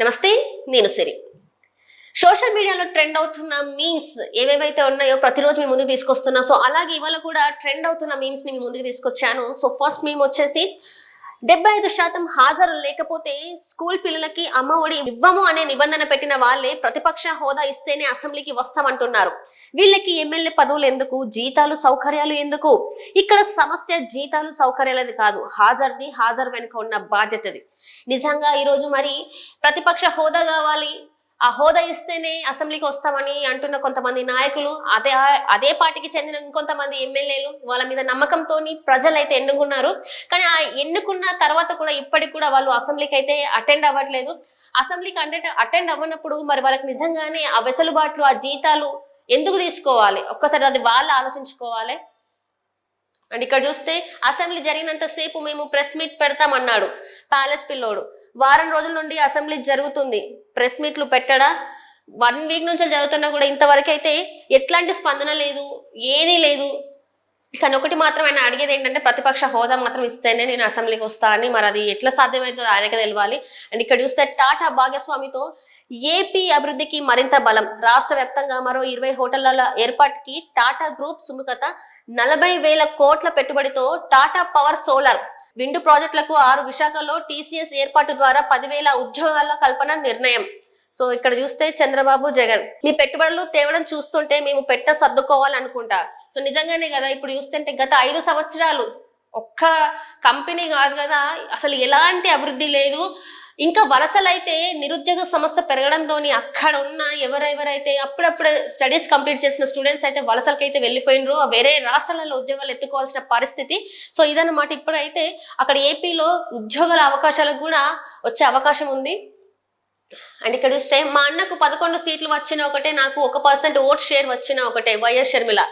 నమస్తే నేను సిరి. సోషల్ మీడియాలో ట్రెండ్ అవుతున్న మీమ్స్ ఏవేవైతే ఉన్నాయో ప్రతిరోజు మీ ముందుకు తీసుకొస్తున్నా. సో అలాగే ఇవాళ కూడా ట్రెండ్ అవుతున్న మీమ్స్ని మీ ముందుకు తీసుకొచ్చాను. సో ఫస్ట్ మేము వచ్చేసి డెబ్బై ఐదు శాతం హాజరు లేకపోతే స్కూల్ పిల్లలకి అమ్మ ఒడి ఇవ్వము అనే నిబంధన పెట్టిన వాళ్ళే ప్రతిపక్ష హోదా ఇస్తేనే అసెంబ్లీకి వస్తామంటున్నారు. వీళ్ళకి ఎమ్మెల్యే పదవులు ఎందుకు? జీతాలు సౌకర్యాలు ఎందుకు? ఇక్కడ సమస్య జీతాలు సౌకర్యాలది కాదు. హాజరుది హాజరు వెనుక ఉన్న బాధ్యతది. నిజంగా ఈరోజు మరి ప్రతిపక్ష హోదా కావాలి? ఆ హోదా ఇస్తేనే అసెంబ్లీకి వస్తామని అంటున్న కొంతమంది నాయకులు అదే అదే పార్టీకి చెందిన ఇంకొంతమంది ఎమ్మెల్యేలు వాళ్ళ మీద నమ్మకంతో ప్రజలైతే ఎన్నుకున్నారు. కానీ ఆ ఎన్నుకున్న తర్వాత కూడా ఇప్పటికి కూడా వాళ్ళు అసెంబ్లీకి అయితే అటెండ్ అవ్వట్లేదు. అసెంబ్లీకి అటెండ్ అటెండ్ అవ్వనప్పుడు మరి వాళ్ళకి నిజంగానే ఆ వెసులుబాట్లు ఆ జీతాలు ఎందుకు తీసుకోవాలి? ఒక్కసారి అది వాళ్ళు ఆలోచించుకోవాలి. అండ్ ఇక్కడ చూస్తే అసెంబ్లీ జరిగినంత సేపు మేము ప్రెస్ మీట్ పెడతామన్నాడు ప్యాలెస్ పిల్లోడు. వారం రోజుల నుండి అసెంబ్లీ జరుగుతుంది. ప్రెస్ మీట్లు పెట్టడా? వన్ వీక్ నుంచి జరుగుతున్నా కూడా ఇంతవరకు అయితే ఎట్లాంటి స్పందన లేదు ఏదీ లేదు. కానీ ఒకటి మాత్రం ఆయన అడిగేది ఏంటంటే ప్రతిపక్ష హోదా మాత్రం ఇస్తేనే నేను అసెంబ్లీకి వస్తా అని. మరి అది ఎట్లా సాధ్యమవుతుందో ఆయనకి తెలియాలి అండ్ ఇక్కడ చూస్తే టాటా భాగస్వామితో ఏపీ అభివృద్ధికి మరింత బలం. రాష్ట్ర వ్యాప్తంగా మరో ఇరవై హోటళ్ళ ఏర్పాటుకి టాటా గ్రూప్ సుముఖత నలభై వేల కోట్ల పెట్టుబడితో టాటా పవర్ సోలార్ విండు ప్రాజెక్టులకు ఆరు విశాఖలో టీసీఎస్ ఏర్పాటు ద్వారా పదివేల ఉద్యోగాల కల్పన నిర్ణయం. సో ఇక్కడ చూస్తే చంద్రబాబు జగన్. మీ పెట్టుబడులు తేవడం చూస్తుంటే మేము పెట్ట సర్దుకోవాలనుకుంటా. సో నిజంగానే కదా ఇప్పుడు చూస్తుంటే గత ఐదు సంవత్సరాలు ఒక్క కంపెనీ కాదు కదా అసలు ఎలాంటి అభివృద్ధి లేదు. ఇంకా వలసలైతే నిరుద్యోగ సమస్య పెరగడంతో అక్కడ ఉన్న ఎవరెవరైతే అప్పుడప్పుడు స్టడీస్ కంప్లీట్ చేసిన స్టూడెంట్స్ అయితే వలసలకైతే వెళ్ళిపోయినరు. వేరే రాష్ట్రాలలో ఉద్యోగాలు ఎత్తుకోవాల్సిన పరిస్థితి. సో ఇదన్నమాట ఇప్పుడైతే అక్కడ ఏపీలో ఉద్యోగాల అవకాశాలకు కూడా వచ్చే అవకాశం ఉంది. అండ్ ఇక్కడ చూస్తే మా అన్నకు పదకొండు సీట్లు వచ్చిన ఒకటే నాకు ఒక పర్సెంట్ ఓట్ షేర్ వచ్చిన ఒకటే వైఎస్ షర్మిల.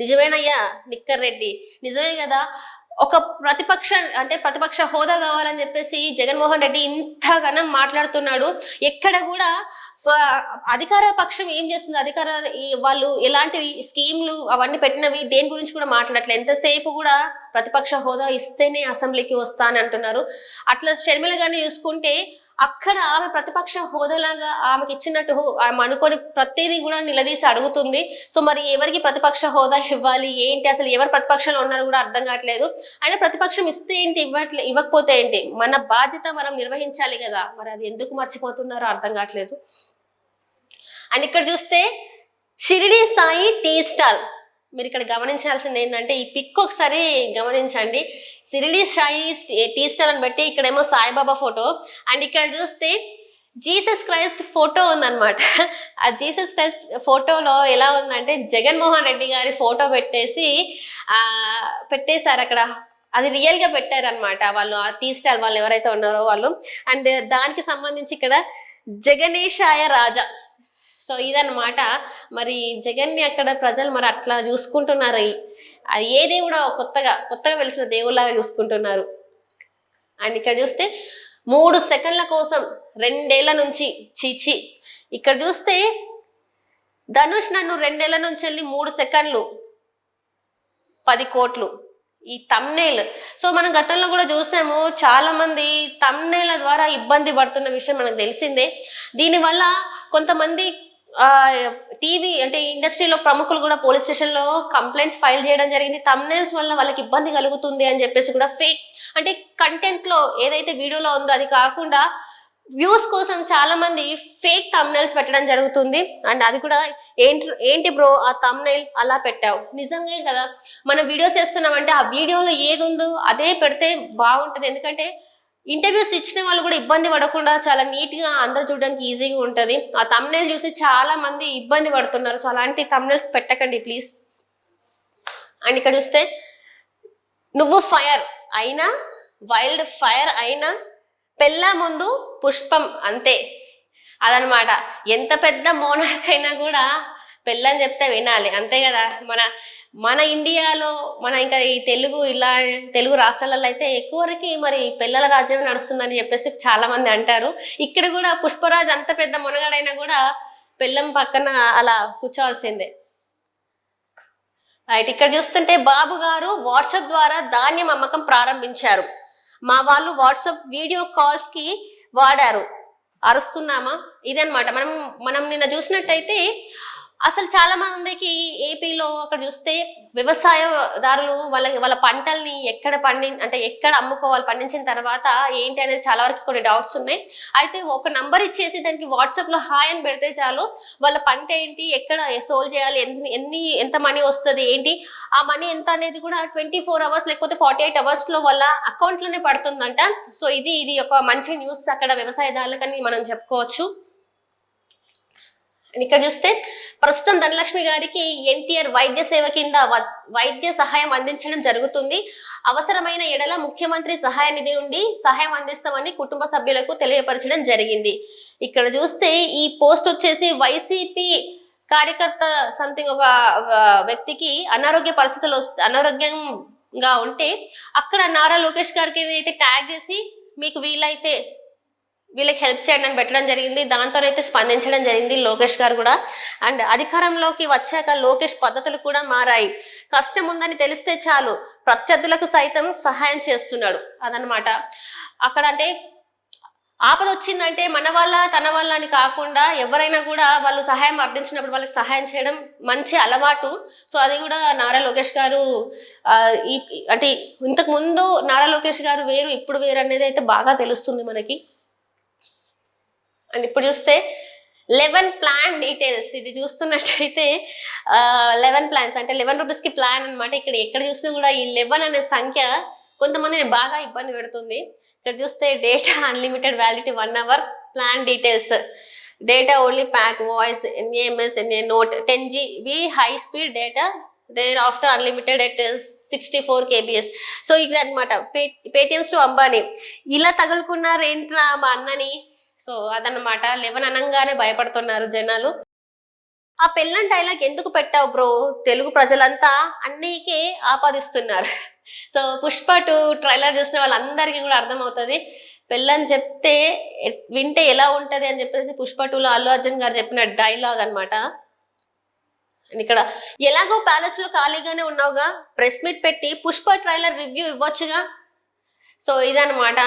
నిజమేనయ్యా నిక్కర్ రెడ్డి. నిజమే కదా ఒక ప్రతిపక్ష అంటే ప్రతిపక్ష హోదా కావాలని చెప్పేసి జగన్మోహన్ రెడ్డి ఇంతగానం మాట్లాడుతున్నాడు. ఎక్కడ కూడా అధికార పక్షం ఏం చేస్తుంది? అధికార వాళ్ళు ఎలాంటి స్కీమ్లు అవన్నీ పెట్టినవి దేని గురించి కూడా మాట్లాడట్లేదు ఎంతసేపు కూడా ప్రతిపక్ష హోదా ఇస్తేనే అసెంబ్లీకి వస్తానంటున్నారు. అంటున్నారు అట్లా షర్మిల గారిని చూసుకుంటే అక్కడ ఆమె ప్రతిపక్ష హోదాలాగా ఆమెకి ఇచ్చినట్టు హో- ఆమె అనుకొని ప్రతిదీ కూడా నిలదీసి అడుగుతుంది. సో మరి ఎవరికి ప్రతిపక్ష హోదా ఇవ్వాలి? ఏంటి? అసలు ఎవరు ప్రతిపక్షంలో ఉన్నారో కూడా అర్థం కావట్లేదు. అయినా ప్రతిపక్షం ఇస్తే ఏంటి? ఇవ్వట్లే ఇవ్వకపోతే ఏంటి? మన బాధ్యత మనం నిర్వహించాలి కదా. మరి అది ఎందుకు మర్చిపోతున్నారో అర్థం కావట్లేదు. అండ్ ఇక్కడ చూస్తే షిరిడి సాయి టీ స్టాల్. మీరు ఇక్కడ గమనించాల్సింది ఏంటంటే ఈ పిక్ ఒకసారి గమనించండి. సిరిడి సాయి టీ స్టాల్ అని బట్టి ఇక్కడేమో సాయిబాబా ఫోటో. అండ్ ఇక్కడ చూస్తే జీసస్ క్రైస్ట్ ఫోటో ఉందన్నమాట. ఆ జీసస్ క్రైస్ట్ ఫోటోలో ఎలా ఉందంటే జగన్మోహన్ రెడ్డి గారి ఫోటో పెట్టేసి ఆ పెట్టేశారు అక్కడ. అది రియల్గా పెట్టారనమాట వాళ్ళు ఆ టీ స్టాల్ వాళ్ళు ఎవరైతే ఉన్నారో వాళ్ళు. అండ్ దానికి సంబంధించి ఇక్కడ జగనేశాయ రాజా. సో ఇదన్నమాట. మరి జగన్ని అక్కడ ప్రజలు మరి అట్లా చూసుకుంటున్నారు. ఏ దేవుడో కొత్తగా కొత్తగా వెలిసిన దేవుళ్ళగా చూసుకుంటున్నారు. అండ్ ఇక్కడ చూస్తే మూడు సెకండ్ల కోసం రెండేళ్ళ నుంచి చీచి. ఇక్కడ చూస్తే ధనుష్ నన్ను రెండేళ్ళ నుంచి వెళ్ళి మూడు సెకండ్లు పది కోట్లు ఈ తమ్నేల్ సో మనం గతంలో కూడా చూసాము చాలా మంది తమ్నేల ద్వారా ఇబ్బంది పడుతున్న విషయం మనకు తెలిసిందే. దీనివల్ల కొంతమంది టీవీ అంటే ఇండస్ట్రీలో ప్రముఖులు కూడా పోలీస్ స్టేషన్లో కంప్లైంట్స్ ఫైల్ చేయడం జరిగింది. తమ్నేల్స్ వల్ల వాళ్ళకి ఇబ్బంది కలుగుతుంది అని చెప్పేసి కూడా ఫేక్ అంటే కంటెంట్లో ఏదైతే వీడియోలో ఉందో అది కాకుండా వ్యూస్ కోసం చాలా మంది ఫేక్ తమ్నైల్స్ పెట్టడం జరుగుతుంది. అండ్ అది కూడా ఏంటి ఏంటి బ్రో ఆ తమ్నైల్ అలా పెట్టావు? నిజంగా కదా. మనం వీడియోస్ చేస్తున్నామంటే ఆ వీడియోలో ఏది ఉందో అదే పెడితే బాగుంటుంది. ఎందుకంటే ఇంటర్వ్యూస్ ఇచ్చిన వాళ్ళు కూడా ఇబ్బంది పడకుండా చాలా నీట్గా అందరు చూడడానికి ఈజీగా ఉంటుంది. ఆ తమ్నేల్ చూసి చాలా మంది ఇబ్బంది పడుతున్నారు. సో అలాంటి తమ్నేల్స్ పెట్టకండి ప్లీజ్. అండ్ ఇక్కడ చూస్తే నువ్వు ఫైర్ అయినా వైల్డ్ ఫైర్ అయినా పెళ్ళ ముందు పుష్పం అంతే. అదనమాట ఎంత పెద్ద మోనార్క్ అయినా కూడా పెళ్ళని చెప్తే వినాలి. అంతే కదా? మన మన ఇండియాలో మన ఇంకా ఈ తెలుగు ఇలా తెలుగు రాష్ట్రాలలో అయితే ఎక్కువ వరకు మరి పిల్లల రాజ్యం నడుస్తుందని చెప్పేసి చాలా మంది అంటారు. ఇక్కడ కూడా పుష్పరాజ్ అంత పెద్ద మునగాడైనా కూడా పెళ్ళం పక్కన అలా కూర్చోవాల్సిందే. రైట్ ఇక్కడ చూస్తుంటే బాబు గారు వాట్సాప్ ద్వారా ధాన్యం అమ్మకం ప్రారంభించారు. మా వాళ్ళు వాట్సాప్ వీడియో కాల్స్కి వాడారు. అరుస్తున్నామా? ఇదనమాట మనం మనం నిన్న చూసినట్టయితే అసలు చాలా మందికి ఏపీలో అక్కడ చూస్తే వ్యవసాయదారులు వాళ్ళ వాళ్ళ పంటల్ని ఎక్కడ పండి అంటే ఎక్కడ అమ్ముకోవాలి పండించిన తర్వాత ఏంటి అనేది చాలా వరకు కొన్ని డౌట్స్ ఉన్నాయి. అయితే ఒక నంబర్ ఇచ్చేసి దానికి వాట్సాప్లో హాయ్ అని పెడితే చాలు. వాళ్ళ పంట ఏంటి ఎక్కడ సోల్ చేయాలి ఎన్ని ఎన్ని ఎంత మనీ వస్తుంది ఏంటి ఆ మనీ ఎంత అనేది కూడా ట్వంటీ ఫోర్ అవర్స్ లేకపోతే ఫార్టీ ఎయిట్ అవర్స్లో వాళ్ళ అకౌంట్లోనే పడుతుందంట. సో ఇది ఇది ఒక మంచి న్యూస్ అక్కడ వ్యవసాయదారులకని మనం చెప్పుకోవచ్చు. ఇక్కడ చూస్తే ప్రస్తుతం ధనలక్ష్మి గారికి ఎన్టీఆర్ వైద్య సేవ కింద వ- వైద్య సహాయం అందించడం జరుగుతుంది. అవసరమైన ఎడల ముఖ్యమంత్రి సహాయ నిధి నుండి సహాయం అందిస్తామని కుటుంబ సభ్యులకు తెలియపరచడం జరిగింది. ఇక్కడ చూస్తే ఈ పోస్ట్ వచ్చేసి వైసీపీ కార్యకర్త సంథింగ్ ఒక వ్యక్తికి అనారోగ్య పరిస్థితులు వస్తే అనారోగ్యంగా ఉంటే అక్కడ నారా లోకేష్ గారికి అయితే ట్యాగ్ చేసి మీకు వీలైతే వీళ్ళకి హెల్ప్ చేయండి అని పెట్టడం జరిగింది. దాంతో అయితే స్పందించడం జరిగింది లోకేష్ గారు కూడా. అండ్ అధికారంలోకి వచ్చాక లోకేష్ పద్ధతులు కూడా మారాయి. కష్టం ఉందని తెలిస్తే చాలు. ప్రత్యర్థులకు సైతం సహాయం చేస్తున్నాడు అదనమాట అక్కడ అంటే ఆపద వచ్చిందంటే మన వల్ల తన వల్ల అని కాకుండా ఎవరైనా కూడా వాళ్ళు సహాయం అర్థించినప్పుడు వాళ్ళకి సహాయం చేయడం మంచి అలవాటు. సో అది కూడా నారా లోకేష్ గారు ఈ అంటే ఇంతకు ముందు నారా లోకేష్ గారు వేరు ఇప్పుడు వేరు అనేది అయితే బాగా తెలుస్తుంది మనకి. అండ్ ఇప్పుడు చూస్తే లెవెన్ ప్లాన్ డీటెయిల్స్. ఇది చూస్తున్నట్టయితే లెవెన్ ప్లాన్స్. అంటే లెవెన్ రూపీస్కి ప్లాన్ అనమాట ఇక్కడ ఎక్కడ చూసినా కూడా ఈ లెవెన్ అనే సంఖ్య కొంతమందిని బాగా ఇబ్బంది పెడుతుంది. ఇక్కడ చూస్తే data unlimited validity one hour plan details. Data only pack voice NAMS NA note ten GB high speed data thereafter unlimited at sixty four KBS. So ఇది అనమాట పేటిఎమ్స్ టు అంబానీ. ఇలా తగులుకున్నారు ఏంట్రా మా అన్నని? సో అదనమాట లెవెన్ అనగానే భయపడుతున్నారు జనాలు. ఆ పెళ్ళం డైలాగ్ ఎందుకు పెట్టావు బ్రో తెలుగు ప్రజలంతా అన్నీకే ఆపాదిస్తున్నారు. సో పుష్ప టూ ట్రైలర్ చూసిన వాళ్ళందరికీ కూడా అర్థమవుతుంది. పెళ్ళని చెప్తే వింటే ఎలా ఉంటది అని చెప్పేసి పుష్ప టూలో అల్లు అర్జున్ గారు చెప్పిన డైలాగ్ అన్నమాట. ఇక్కడ ఎలాగో ప్యాలెస్లో ఖాళీగానే ఉన్నావుగా? ప్రెస్ మీట్ పెట్టి పుష్ప ట్రైలర్ రివ్యూ ఇవ్వచ్చుగా? సో ఇదనమాట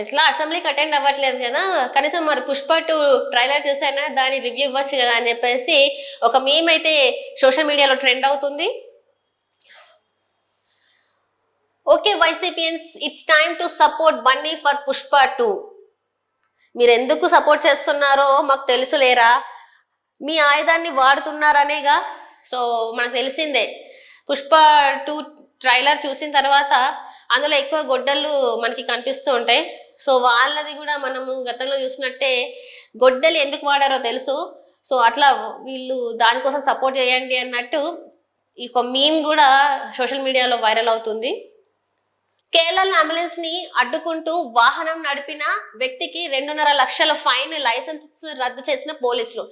ఎట్లా? అసెంబ్లీకి అటెండ్ అవ్వట్లేదు కదా? కనీసం మరి పుష్ప టూ ట్రైలర్ చూసానా దాని రివ్యూ ఇవ్వచ్చు కదా అని చెప్పేసి ఒక మేమ్ అయితే సోషల్ మీడియాలో ట్రెండ్ అవుతుంది. Okay YCPians it's time to support Bunny for Pushpa two. మీరు ఎందుకు సపోర్ట్ చేస్తున్నారో మాకు తెలుసులేరా? మీ ఆయుధాన్ని వాడుతున్నారనేగా? సో మనకు తెలిసిందే. పుష్ప టూ ట్రైలర్ చూసిన తర్వాత అందులో ఎక్కువ గొడ్డళ్ళు మనకి కనిపిస్తూ ఉంటాయి. సో వాళ్ళది కూడా మనము గతంలో చూసినట్టే గొడ్డలు ఎందుకు వాడారో తెలుసు. సో అట్లా వీళ్ళు దానికోసం సపోర్ట్ చేయండి అన్నట్టు ఈ మీమ్ కూడా సోషల్ మీడియాలో వైరల్ అవుతుంది. కేరళ అంబులెన్స్ని అడ్డుకుంటూ వాహనం నడిపిన వ్యక్తికి రెండున్నర లక్షల ఫైన్ లైసెన్స్ రద్దు చేసిన పోలీసులు.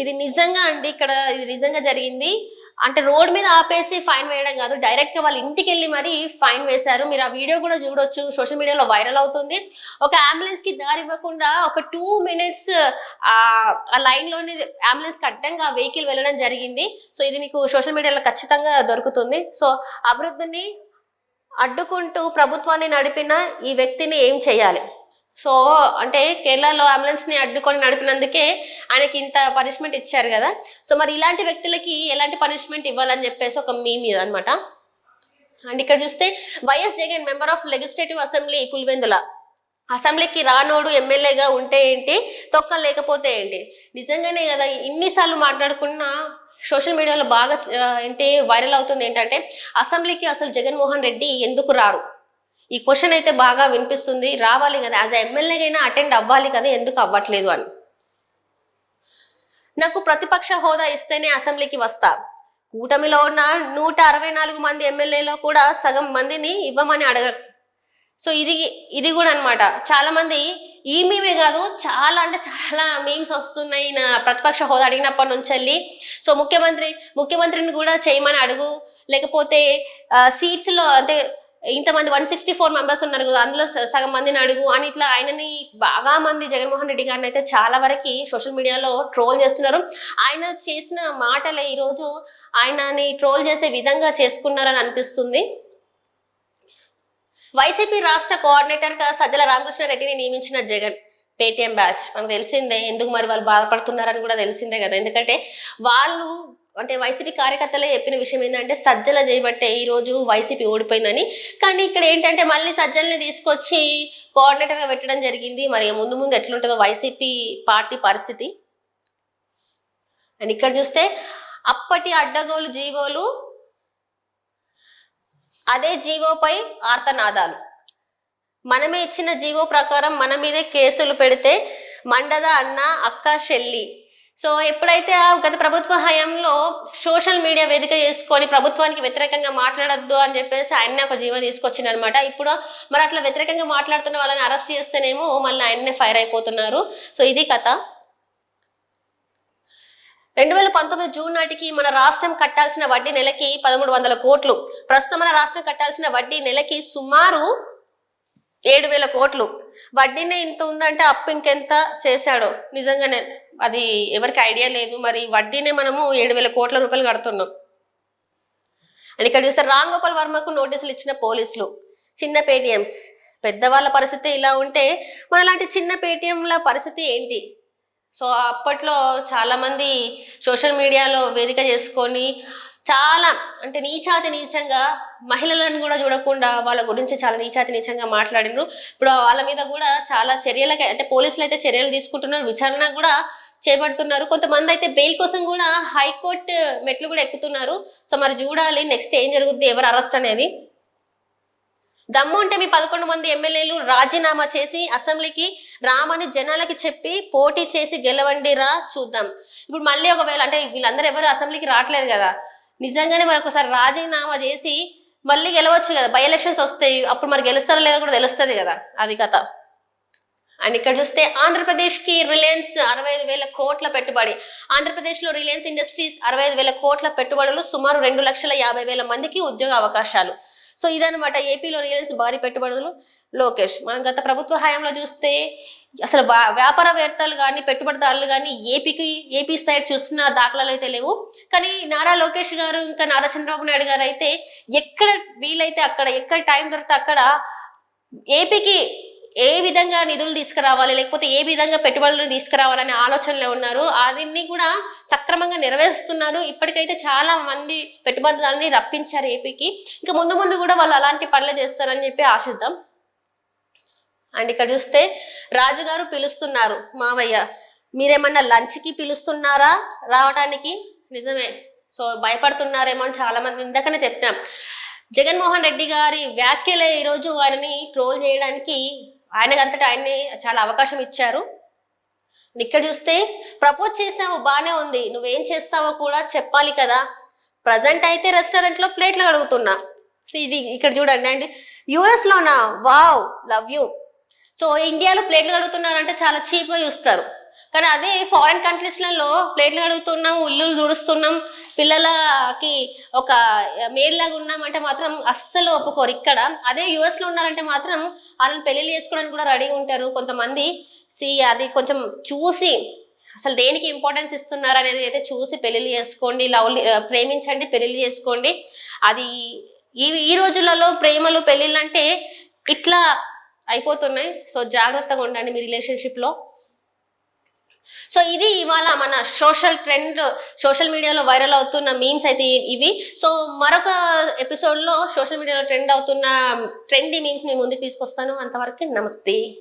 ఇది నిజంగా అండి ఇక్కడ ఇది నిజంగా జరిగింది. అంటే రోడ్ మీద ఆపేసి ఫైన్ వేయడం కాదు డైరెక్ట్గా వాళ్ళ ఇంటికి వెళ్ళి మరి ఫైన్ వేశారు. మీరు ఆ వీడియో కూడా చూడొచ్చు. సోషల్ మీడియాలో వైరల్ అవుతుంది. ఒక అంబులెన్స్కి దారి ఇవ్వకుండా ఒక టూ మినిట్స్ ఆ లైన్లోని అంబులెన్స్కి అడ్డంగా వెహికల్ వెళ్ళడం జరిగింది. సో ఇది మీకు సోషల్ మీడియాలో ఖచ్చితంగా దొరుకుతుంది. సో అభివృద్ధిని అడ్డుకుంటూ ప్రభుత్వాన్ని నడిపిన ఈ వ్యక్తిని ఏం చేయాలి? సో అంటే కేరళలో అంబులెన్స్ని అడ్డుకొని నడిపినందుకే ఆయనకి ఇంత పనిష్మెంట్ ఇచ్చారు కదా. సో మరి ఇలాంటి వ్యక్తులకి ఎలాంటి పనిష్మెంట్ ఇవ్వాలని చెప్పేసి ఒక మీ మీద అనమాట అండ్ ఇక్కడ చూస్తే YS Jagan member of legislative assembly Pulivendula అసెంబ్లీకి రానోడు ఎమ్మెల్యేగా ఉంటే ఏంటి? తొక్క లేకపోతే ఏంటి? నిజంగానే కదా ఇన్నిసార్లు మాట్లాడుకున్నా సోషల్ మీడియాలో బాగా ఏంటి వైరల్ అవుతుంది ఏంటంటే అసెంబ్లీకి అసలు జగన్మోహన్ రెడ్డి ఎందుకు రారు? ఈ క్వశ్చన్ అయితే బాగా వినిపిస్తుంది. రావాలి కదా యాజ్ ఎమ్మెల్యేగైనా అటెండ్ అవ్వాలి కదా ఎందుకు అవ్వట్లేదు అని. నాకు ప్రతిపక్ష హోదా ఇస్తేనే అసెంబ్లీకి వస్తా. కూటమిలో ఉన్న నూట అరవై నాలుగు మంది ఎమ్మెల్యేలో కూడా సగం మందిని ఇవ్వమని అడగ సో ఇది ఇది కూడా అనమాట చాలా మంది ఈ మీమే కాదు చాలా అంటే చాలా మీమ్స్ వస్తున్నాయి నా ప్రతిపక్ష హోదా అడిగినప్పటి నుంచి వెళ్ళి. సో ముఖ్యమంత్రి ముఖ్యమంత్రిని కూడా చేయమని అడుగు. లేకపోతే సీట్స్లో అంటే ఇంతమంది వన్ సిక్స్టీ ఫోర్ మెంబర్స్ ఉన్నారు కదా అందులో సగం మందిని అడుగు అని ఇట్లా ఆయనని బాగా మంది జగన్మోహన్ రెడ్డి గారిని అయితే చాలా వరకు సోషల్ మీడియాలో ట్రోల్ చేస్తున్నారు. ఆయన చేసిన మాటలే ఈరోజు ఆయనని ట్రోల్ చేసే విధంగా చేసుకున్నారని అనిపిస్తుంది. వైసీపీ రాష్ట్ర కోఆర్డినేటర్గా సజ్జల రామకృష్ణారెడ్డిని నియమించిన జగన్ పేటిఎం బ్యాచ్. మనకు తెలిసిందే ఎందుకు మరి వాళ్ళు బాధపడుతున్నారని కూడా తెలిసిందే కదా. ఎందుకంటే వాళ్ళు అంటే వైసీపీ కార్యకర్తలే చెప్పిన విషయం ఏంటంటే సజ్జల చేయబట్టే ఈ రోజు వైసీపీ ఓడిపోయిందని. కానీ ఇక్కడ ఏంటంటే మళ్ళీ సజ్జల్ని తీసుకొచ్చి కోఆర్డినేటర్గా పెట్టడం జరిగింది. మరి ముందు ముందు ఎట్లుంటుందో వైసీపీ పార్టీ పరిస్థితి. అండ్ ఇక్కడ చూస్తే అప్పటి అడ్డగోలు జీవోలు అదే జీవోపై ఆర్తనాదాలు. మనమే ఇచ్చిన జీవో ప్రకారం మన మీదే కేసులు పెడితే మండద అన్న అక్క షెల్లి సో ఎప్పుడైతే ఆ గత ప్రభుత్వ హయాంలో సోషల్ మీడియా వేదిక చేసుకొని ప్రభుత్వానికి వ్యతిరేకంగా మాట్లాడద్దు అని చెప్పేసి ఆయన ఒక జీవో తీసుకొచ్చింది అనమాట ఇప్పుడు మరి అట్లా వ్యతిరేకంగా మాట్లాడుతున్న వాళ్ళని అరెస్ట్ చేస్తేనేమో మళ్ళీ ఆయన్నే ఫైర్ అయిపోతున్నారు. సో ఇది కథ. రెండు వేల పంతొమ్మిది జూన్ నాటికి మన రాష్ట్రం కట్టాల్సిన వడ్డీ నెలకి పదమూడు వందల కోట్లు. ప్రస్తుతం మన రాష్ట్రం కట్టాల్సిన వడ్డీ నెలకి సుమారు ఏడు వేల కోట్లు. వడ్డీనే ఇంత ఉందంటే అప్పు ఇంకెంత చేశాడో? నిజంగానే అది ఎవరికి ఐడియా లేదు. మరి వడ్డీనే మనము ఏడు వేల కోట్ల రూపాయలు కడుతున్నాం. అండ్ ఇక్కడ చూస్తే రామ్ గోపాల్ వర్మకు నోటీసులు ఇచ్చిన పోలీసులు చిన్న పేటిఎంస్. పెద్దవాళ్ళ పరిస్థితి ఇలా ఉంటే మన లాంటి చిన్న పేటిఎంల పరిస్థితి ఏంటి? సో అప్పట్లో చాలామంది సోషల్ మీడియాలో వేదిక చేసుకొని చాలా అంటే నీచాతి నీచంగా మహిళలను కూడా చూడకుండా వాళ్ళ గురించి చాలా నీచాతి నీచంగా మాట్లాడినారు. ఇప్పుడు వాళ్ళ మీద కూడా చాలా చర్యలకి అంటే పోలీసులు అయితే చర్యలు తీసుకుంటున్నారు. విచారణ కూడా చేపడుతున్నారు. కొంతమంది అయితే బెయిల్ కోసం కూడా హైకోర్టు మెట్లు కూడా ఎక్కుతున్నారు. సో మరి చూడాలి నెక్స్ట్ ఏం జరుగుద్ది ఎవరు అరెస్ట్ అనేది. దమ్ము ఉంటే మీ పదకొండు మంది ఎమ్మెల్యేలు రాజీనామా చేసి అసెంబ్లీకి రామని జనాలకి చెప్పి పోటీ చేసి గెలవండి రా చూద్దాం. ఇప్పుడు మళ్ళీ ఒకవేళ అంటే వీళ్ళందరూ ఎవరు అసెంబ్లీకి రావట్లేదు కదా. నిజంగానే మరి ఒకసారి రాజీనామా చేసి మళ్ళీ గెలవచ్చు కదా. బై ఎలక్షన్స్ వస్తాయి. అప్పుడు మరి గెలుస్తారో లేదో కూడా తెలుస్తుంది కదా. అది కథ. అండ్ ఇక్కడ చూస్తే ఆంధ్రప్రదేశ్కి రిలయన్స్ అరవై ఐదు వేల కోట్ల పెట్టుబడి. ఆంధ్రప్రదేశ్లో రిలయన్స్ ఇండస్ట్రీస్ అరవై ఐదు వేల కోట్ల పెట్టుబడులు సుమారు రెండు లక్షల యాభై వేల మందికి ఉద్యోగ అవకాశాలు. సో ఇదనమాట ఏపీలో రిలయన్స్ భారీ పెట్టుబడులు. లోకేష్ మనం గత ప్రభుత్వ హయాంలో చూస్తే అసలు వ్యాపారవేత్తలు కానీ పెట్టుబడిదారులు కానీ ఏపీకి ఏపీ సైడ్ చూస్తున్న దాఖలాలు అయితే లేవు. కానీ నారా లోకేష్ గారు ఇంకా నారా చంద్రబాబు నాయుడు గారు అయితే ఎక్కడ వీలైతే అక్కడ ఎక్కడ టైం దొరికితే అక్కడ ఏపీకి ఏ విధంగా నిధులు తీసుకురావాలి లేకపోతే ఏ విధంగా పెట్టుబడులను తీసుకురావాలనే ఆలోచనలో ఉన్నారు. అన్ని కూడా సక్రమంగా నెరవేరుస్తున్నారు. ఇప్పటికైతే చాలా మంది పెట్టుబడిదారులని రప్పించారు ఏపీకి. ఇంకా ముందు ముందు కూడా వాళ్ళు అలాంటి పనులు చేస్తారని చెప్పి ఆశిద్దాం. అండ్ ఇక్కడ చూస్తే రాజుగారు పిలుస్తున్నారు మావయ్య మీరేమన్నా లంచ్కి పిలుస్తున్నారా? రావడానికి నిజమే. సో భయపడుతున్నారేమో అని చాలా మంది ఇందాకనే చెప్పినాం. జగన్మోహన్ రెడ్డి గారి వ్యాఖ్యలే ఈరోజు వారిని ట్రోల్ చేయడానికి ఆయనకంతటా ఆయన్ని చాలా అవకాశం ఇచ్చారు. ఇక్కడ చూస్తే ప్రపోజ్ చేసావు బాగానే ఉంది. నువ్వేం చేస్తావో కూడా చెప్పాలి కదా. ప్రజెంట్ అయితే రెస్టారెంట్లో ప్లేట్లు అడుగుతున్నా సో ఇది ఇక్కడ చూడండి. And యుఎస్లోనా? Wow love you. So ఇండియాలో ప్లేట్లు కడుగుతున్నారంటే చాలా చీప్గా చూస్తారు. కానీ అదే ఫారిన్ కంట్రీస్లలో ప్లేట్లు కడుగుతున్నాం ఉల్లు దుడుస్తున్నాం పిల్లలకి ఒక మేల్లాగా ఉన్నామంటే మాత్రం అస్సలు ఒప్పుకోరు. ఇక్కడ అదే యుఎస్లో ఉన్నారంటే మాత్రం వాళ్ళని పెళ్ళిళ్ళు చేసుకోవడానికి కూడా రెడీగా ఉంటారు. కొంతమంది సి అది కొంచెం చూసి అసలు దేనికి ఇంపార్టెన్స్ ఇస్తున్నారు అనేది అయితే చూసి పెళ్ళిళ్ళు చేసుకోండి లవ్ ప్రేమించండి పెళ్ళిళ్ళు చేసుకోండి. అది ఈ ఈ రోజులలో ప్రేమలు పెళ్ళిళ్ళు అంటే ఇట్లా అయిపోతున్నాయి. సో జాగ్రత్తగా ఉండండి మీ రిలేషన్షిప్లో సో ఇది ఇవాళ మన సోషల్ ట్రెండ్ సోషల్ మీడియాలో వైరల్ అవుతున్న మీమ్స్ అయితే ఇవి. సో మరొక ఎపిసోడ్లో సోషల్ మీడియాలో ట్రెండ్ అవుతున్న ట్రెండీ మీమ్స్ నేను ముందుకు తీసుకొస్తాను. అంతవరకు నమస్తే.